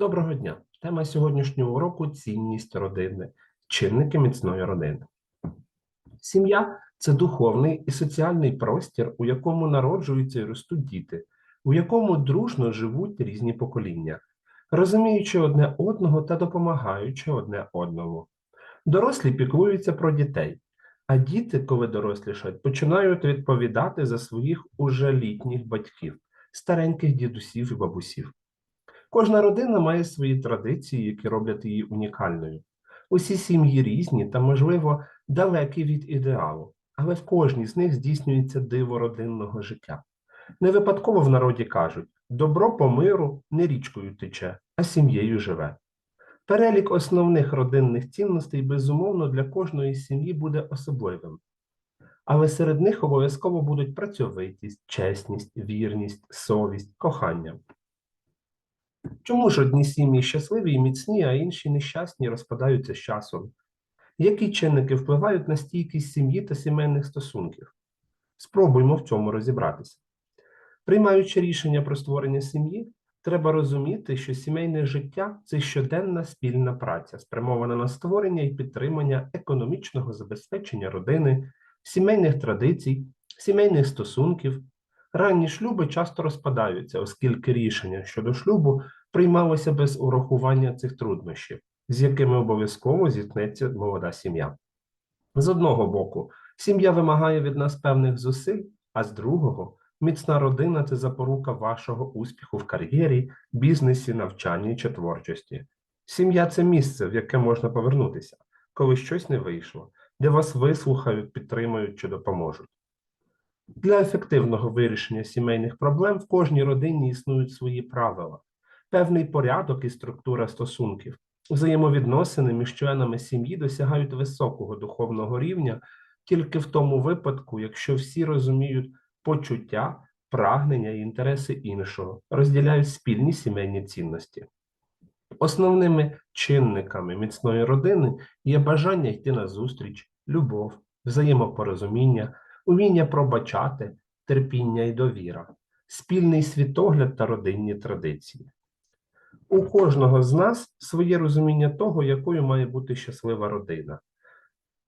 Доброго дня! Тема сьогоднішнього уроку цінність родини, чинники міцної родини. Сім'я це духовний і соціальний простір, у якому народжуються і ростуть діти, у якому дружно живуть різні покоління, розуміючи одне одного та допомагаючи одне одному. Дорослі піклуються про дітей, а діти, коли дорослішають, починають відповідати за своїх уже літніх батьків, стареньких дідусів і бабусів. Кожна родина має свої традиції, які роблять її унікальною. Усі сім'ї різні та, можливо, далекі від ідеалу, але в кожній з них здійснюється диво родинного життя. Не випадково в народі кажуть: добро по миру не річкою тече, а сім'єю живе. Перелік основних родинних цінностей, безумовно, для кожної сім'ї буде особливим. Але серед них обов'язково будуть працьовитість, чесність, вірність, совість, кохання. Чому ж одні сім'ї щасливі і міцні, а інші нещасні розпадаються з часом? Які чинники впливають на стійкість сім'ї та сімейних стосунків? Спробуймо в цьому розібратися. Приймаючи рішення про створення сім'ї, треба розуміти, що сімейне життя це щоденна спільна праця, спрямована на створення і підтримання економічного забезпечення родини, сімейних традицій, сімейних стосунків. Ранні шлюби часто розпадаються, оскільки рішення щодо шлюбу приймалося без урахування цих труднощів, з якими обов'язково зіткнеться молода сім'я. З одного боку, сім'я вимагає від нас певних зусиль, а з другого, міцна родина це запорука вашого успіху в кар'єрі, бізнесі, навчанні чи творчості. Сім'я це місце, в яке можна повернутися, коли щось не вийшло, де вас вислухають, підтримають чи допоможуть. Для ефективного вирішення сімейних проблем в кожній родині існують свої правила, певний порядок і структура стосунків. Взаємовідносини між членами сім'ї досягають високого духовного рівня тільки в тому випадку, якщо всі розуміють почуття, прагнення і інтереси іншого, розділяють спільні сімейні цінності. Основними чинниками міцної родини є бажання йти на зустріч, любов, взаємопорозуміння, уміння пробачати, терпіння і довіра, спільний світогляд та родинні традиції. У кожного з нас своє розуміння того, якою має бути щаслива родина.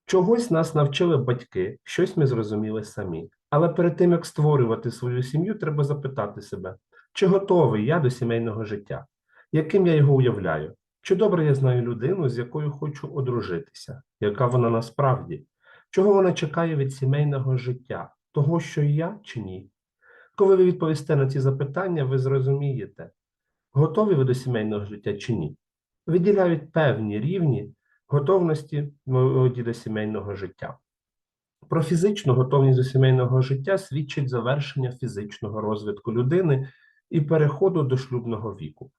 Чогось нас навчили батьки, щось ми зрозуміли самі. Але перед тим, як створювати свою сім'ю, треба запитати себе, чи готовий я до сімейного життя, яким я його уявляю, чи добре я знаю людину, з якою хочу одружитися, яка вона насправді, чого вона чекає від сімейного життя, того, що я чи ні. Коли ви відповісте на ці запитання, ви зрозумієте, готові ви до сімейного життя чи ні. Виділяють певні рівні готовності молоді до сімейного життя. Про фізичну готовність до сімейного життя свідчить завершення фізичного розвитку людини і переходу до шлюбного віку.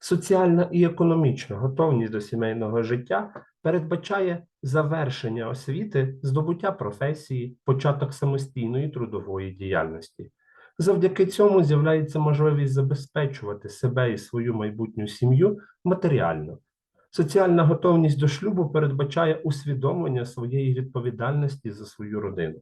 Соціальна і економічна готовність до сімейного життя передбачає завершення освіти, здобуття професії, початок самостійної трудової діяльності. Завдяки цьому з'являється можливість забезпечувати себе і свою майбутню сім'ю матеріально. Соціальна готовність до шлюбу передбачає усвідомлення своєї відповідальності за свою родину.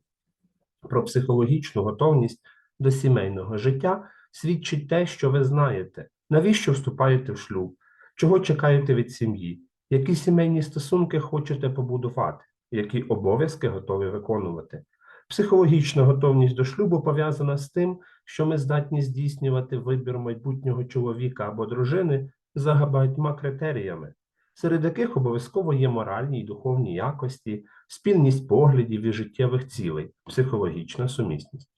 Про психологічну готовність до сімейного життя свідчить те, що ви знаєте, навіщо вступаєте в шлюб, чого чекаєте від сім'ї, які сімейні стосунки хочете побудувати, які обов'язки готові виконувати. Психологічна готовність до шлюбу пов'язана з тим, що ми здатні здійснювати вибір майбутнього чоловіка або дружини за багатьма критеріями, серед яких обов'язково є моральні й духовні якості, спільність поглядів і життєвих цілей, психологічна сумісність.